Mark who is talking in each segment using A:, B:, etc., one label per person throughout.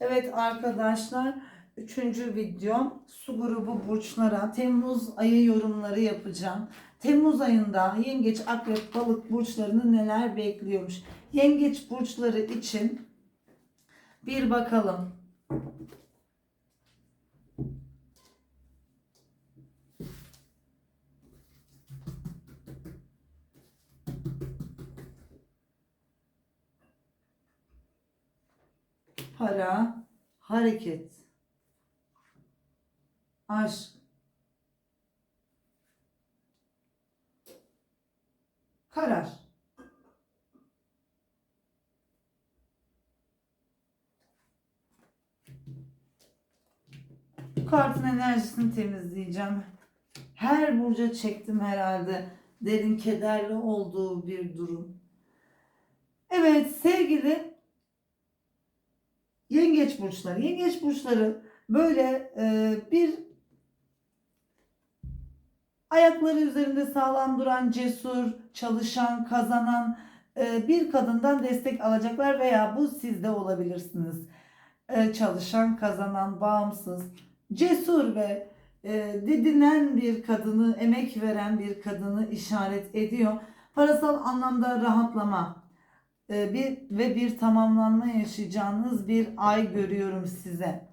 A: Evet arkadaşlar, üçüncü videom su grubu burçlara Temmuz ayı yorumları yapacağım. Temmuz ayında yengeç, akrep, balık burçlarını neler bekliyormuş? Yengeç burçları için bir bakalım. Para, hareket, aşk, karar. Bu kartın enerjisini temizleyeceğim. Her burca çektim herhalde. Derin kederli olduğu bir durum. Evet sevgili burçları. Yengeç burçları böyle e, bir ayakları üzerinde sağlam duran, cesur, çalışan, kazanan e, bir kadından destek alacaklar veya bu sizde olabilirsiniz. E, çalışan, kazanan, bağımsız, cesur ve e, didinen bir kadını, emek veren bir kadını işaret ediyor. Parasal anlamda rahatlama bir ve bir tamamlanma yaşayacağınız bir ay görüyorum size.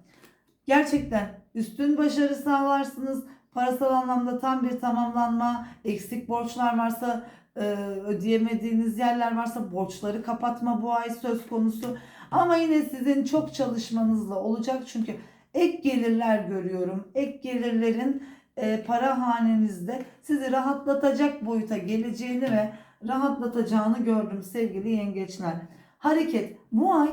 A: Gerçekten üstün başarı sağlarsınız. Parasal anlamda tam bir tamamlanma, eksik borçlar varsa, e, ödeyemediğiniz yerler varsa borçları kapatma bu ay söz konusu. Ama yine sizin çok çalışmanızla olacak çünkü ek gelirler görüyorum. Ek gelirlerin e, para hanenizde sizi rahatlatacak boyuta geleceğini ve rahatlatacağını gördüm sevgili yengeçler. Hareket bu ay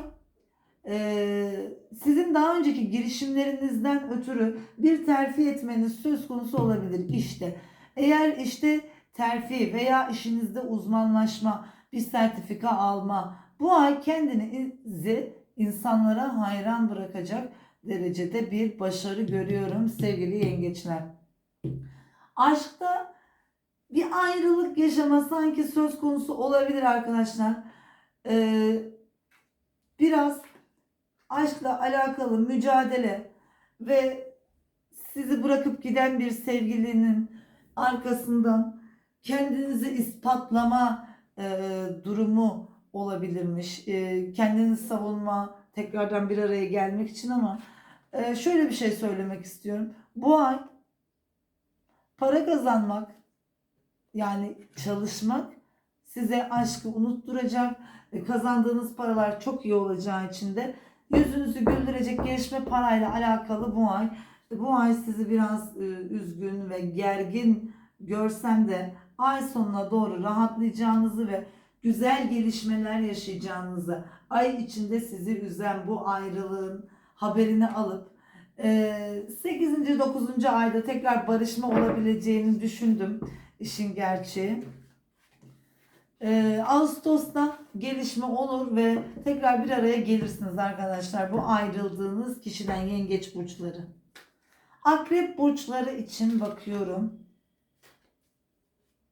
A: e, sizin daha önceki girişimlerinizden ötürü bir terfi etmeniz söz konusu olabilir işte. Eğer işte terfi veya işinizde uzmanlaşma, bir sertifika alma bu ay kendinizi insanlara hayran bırakacak derecede bir başarı görüyorum sevgili yengeçler. Aşkta bir ayrılık yaşama sanki söz konusu olabilir arkadaşlar. Ee, biraz aşkla alakalı mücadele ve sizi bırakıp giden bir sevgilinin arkasından kendinizi ispatlama e, durumu olabilirmiş. E, kendinizi savunma, tekrardan bir araya gelmek için ama e, şöyle bir şey söylemek istiyorum. Bu ay para kazanmak yani çalışmak size aşkı unutturacak. E, kazandığınız paralar çok iyi olacağı için de yüzünüzü güldürecek gelişme parayla alakalı bu ay. Bu ay sizi biraz e, üzgün ve gergin görsem de ay sonuna doğru rahatlayacağınızı ve güzel gelişmeler yaşayacağınızı, ay içinde sizi üzen bu ayrılığın haberini alıp 8. 9. ayda tekrar barışma olabileceğini düşündüm işin gerçeği. Ee, Ağustos'ta gelişme olur ve tekrar bir araya gelirsiniz arkadaşlar. Bu ayrıldığınız kişiden yengeç burçları. Akrep burçları için bakıyorum.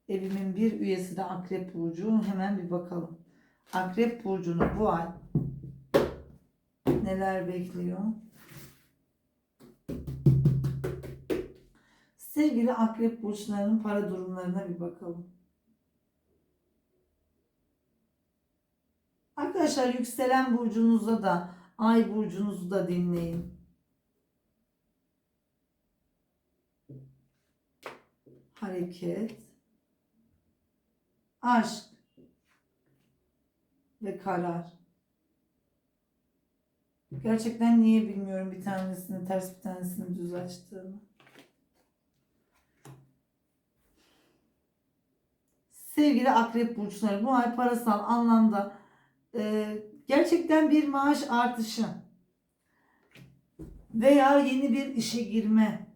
A: Evimin bir üyesi de Akrep Burcu. Hemen bir bakalım. Akrep Burcu'nu bu ay neler bekliyor? Sevgili Akrep Burçlarının para durumlarına bir bakalım. Arkadaşlar yükselen burcunuzda da ay burcunuzu da dinleyin. Hareket, aşk ve karar. Gerçekten niye bilmiyorum bir tanesini ters bir tanesini düz açtığımı. Sevgili akrep burçları bu ay parasal anlamda e, gerçekten bir maaş artışı veya yeni bir işe girme,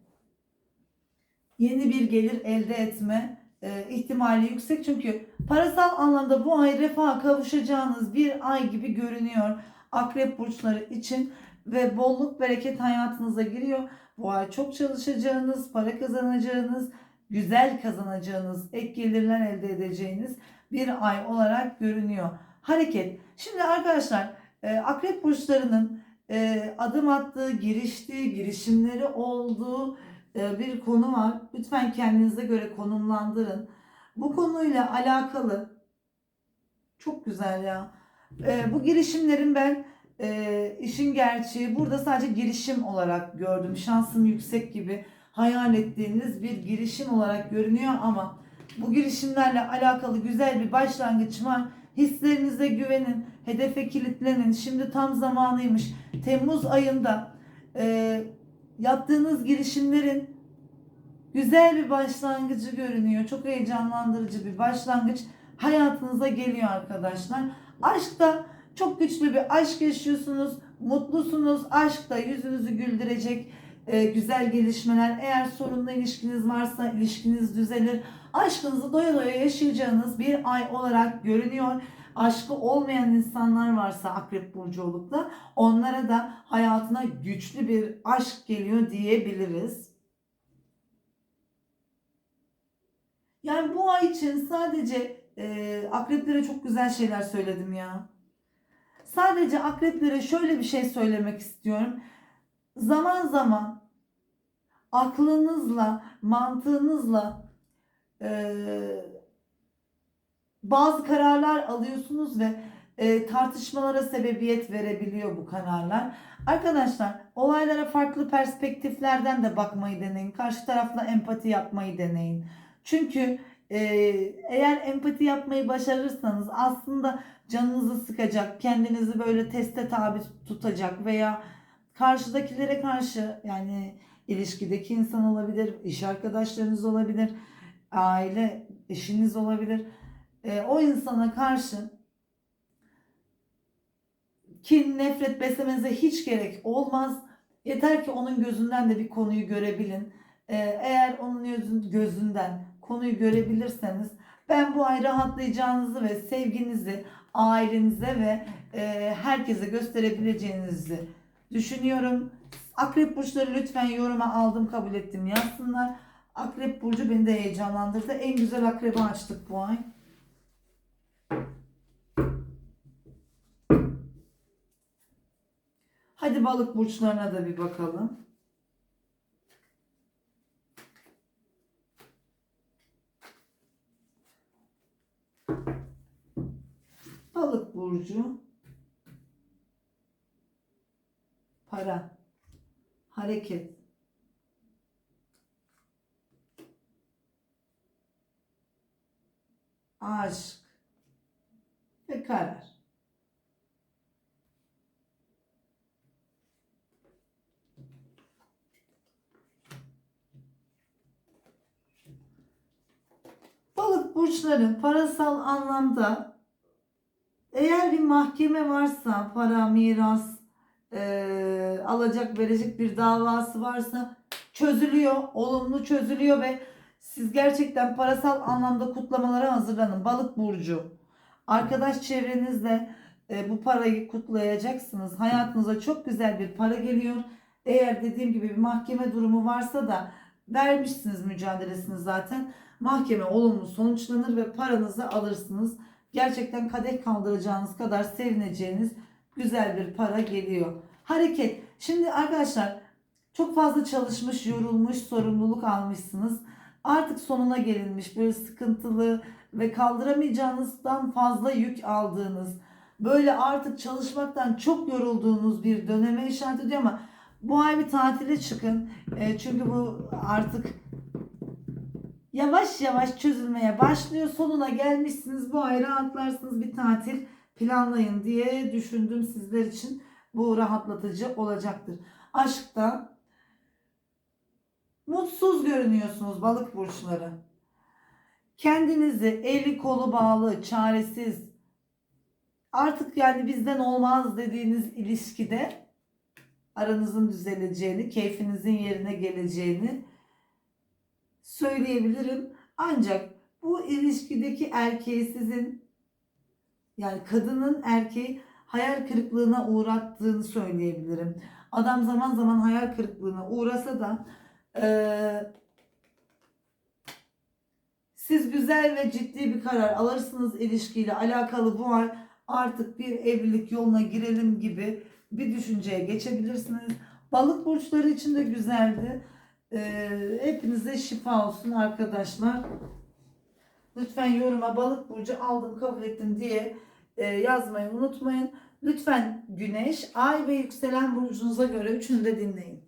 A: yeni bir gelir elde etme e, ihtimali yüksek. Çünkü parasal anlamda bu ay refaha kavuşacağınız bir ay gibi görünüyor akrep burçları için ve bolluk bereket hayatınıza giriyor. Bu ay çok çalışacağınız, para kazanacağınız, güzel kazanacağınız, ek gelirler elde edeceğiniz bir ay olarak görünüyor. Hareket. Şimdi arkadaşlar e, akrep burçlarının e, adım attığı, giriştiği, girişimleri olduğu e, bir konu var. Lütfen kendinize göre konumlandırın. Bu konuyla alakalı çok güzel ya. E, bu girişimlerin ben e, işin gerçeği burada sadece girişim olarak gördüm. Şansım yüksek gibi hayal ettiğiniz bir girişim olarak görünüyor ama bu girişimlerle alakalı güzel bir başlangıç var. Hislerinize güvenin, hedefe kilitlenin. Şimdi tam zamanıymış. Temmuz ayında e, yaptığınız girişimlerin güzel bir başlangıcı görünüyor. Çok heyecanlandırıcı bir başlangıç hayatınıza geliyor arkadaşlar. Aşkta çok güçlü bir aşk yaşıyorsunuz. Mutlusunuz. Aşkta yüzünüzü güldürecek e, güzel gelişmeler. Eğer sorunlu ilişkiniz varsa ilişkiniz düzelir. Aşkınızı doya doya yaşayacağınız bir ay olarak görünüyor. Aşkı olmayan insanlar varsa Akrep Burcu olup da onlara da hayatına güçlü bir aşk geliyor diyebiliriz. Yani bu ay için sadece e, akreplere çok güzel şeyler söyledim ya. Sadece akreplere şöyle bir şey söylemek istiyorum. Zaman zaman aklınızla, mantığınızla e, bazı kararlar alıyorsunuz ve e, tartışmalara sebebiyet verebiliyor bu kararlar. Arkadaşlar olaylara farklı perspektiflerden de bakmayı deneyin. Karşı tarafla empati yapmayı deneyin. Çünkü e, eğer empati yapmayı başarırsanız aslında canınızı sıkacak, kendinizi böyle teste tabi tutacak veya karşıdakilere karşı yani ilişkideki insan olabilir, iş arkadaşlarınız olabilir, aile, eşiniz olabilir. E, o insana karşı kin, nefret beslemenize hiç gerek olmaz. Yeter ki onun gözünden de bir konuyu görebilin. E, eğer onun gözün- gözünden konuyu görebilirseniz ben bu ay rahatlayacağınızı ve sevginizi ailenize ve e, herkese gösterebileceğinizi düşünüyorum. Akrep burçları lütfen yoruma aldım kabul ettim yazsınlar. Akrep burcu beni de heyecanlandırdı. En güzel akrebi açtık bu ay. Hadi balık burçlarına da bir bakalım. Balık burcu para hareket aşk ve karar. Balık burçları parasal anlamda eğer bir mahkeme varsa para, miras, eee, alacak verecek bir davası varsa çözülüyor, olumlu çözülüyor ve siz gerçekten parasal anlamda kutlamalara hazırlanın. Balık burcu. Arkadaş çevrenizle e, bu parayı kutlayacaksınız. Hayatınıza çok güzel bir para geliyor. Eğer dediğim gibi bir mahkeme durumu varsa da vermişsiniz mücadelesini zaten. Mahkeme olumlu sonuçlanır ve paranızı alırsınız. Gerçekten kadeh kaldıracağınız kadar sevineceğiniz güzel bir para geliyor. Hareket. Şimdi arkadaşlar çok fazla çalışmış, yorulmuş, sorumluluk almışsınız. Artık sonuna gelinmiş böyle sıkıntılı ve kaldıramayacağınızdan fazla yük aldığınız, böyle artık çalışmaktan çok yorulduğunuz bir döneme işaret ediyor ama bu ay bir tatile çıkın. E, çünkü bu artık yavaş yavaş çözülmeye başlıyor. Sonuna gelmişsiniz. Bu ay rahatlarsınız bir tatil planlayın diye düşündüm sizler için. Bu rahatlatıcı olacaktır. Aşkta mutsuz görünüyorsunuz balık burçları. Kendinizi eli kolu bağlı, çaresiz, artık yani bizden olmaz dediğiniz ilişkide aranızın düzeleceğini, keyfinizin yerine geleceğini söyleyebilirim. Ancak bu ilişkideki erkeği sizin yani kadının erkeği hayal kırıklığına uğrattığını söyleyebilirim. Adam zaman zaman hayal kırıklığına uğrasa da eee, siz güzel ve ciddi bir karar alırsınız ilişkiyle alakalı bu ay artık bir evlilik yoluna girelim gibi bir düşünceye geçebilirsiniz. Balık burçları için de güzeldi. Ee, hepinize şifa olsun arkadaşlar. Lütfen yoruma balık burcu aldım kabul ettim diye e, yazmayı unutmayın. Lütfen güneş, ay ve yükselen burcunuza göre üçünü de dinleyin.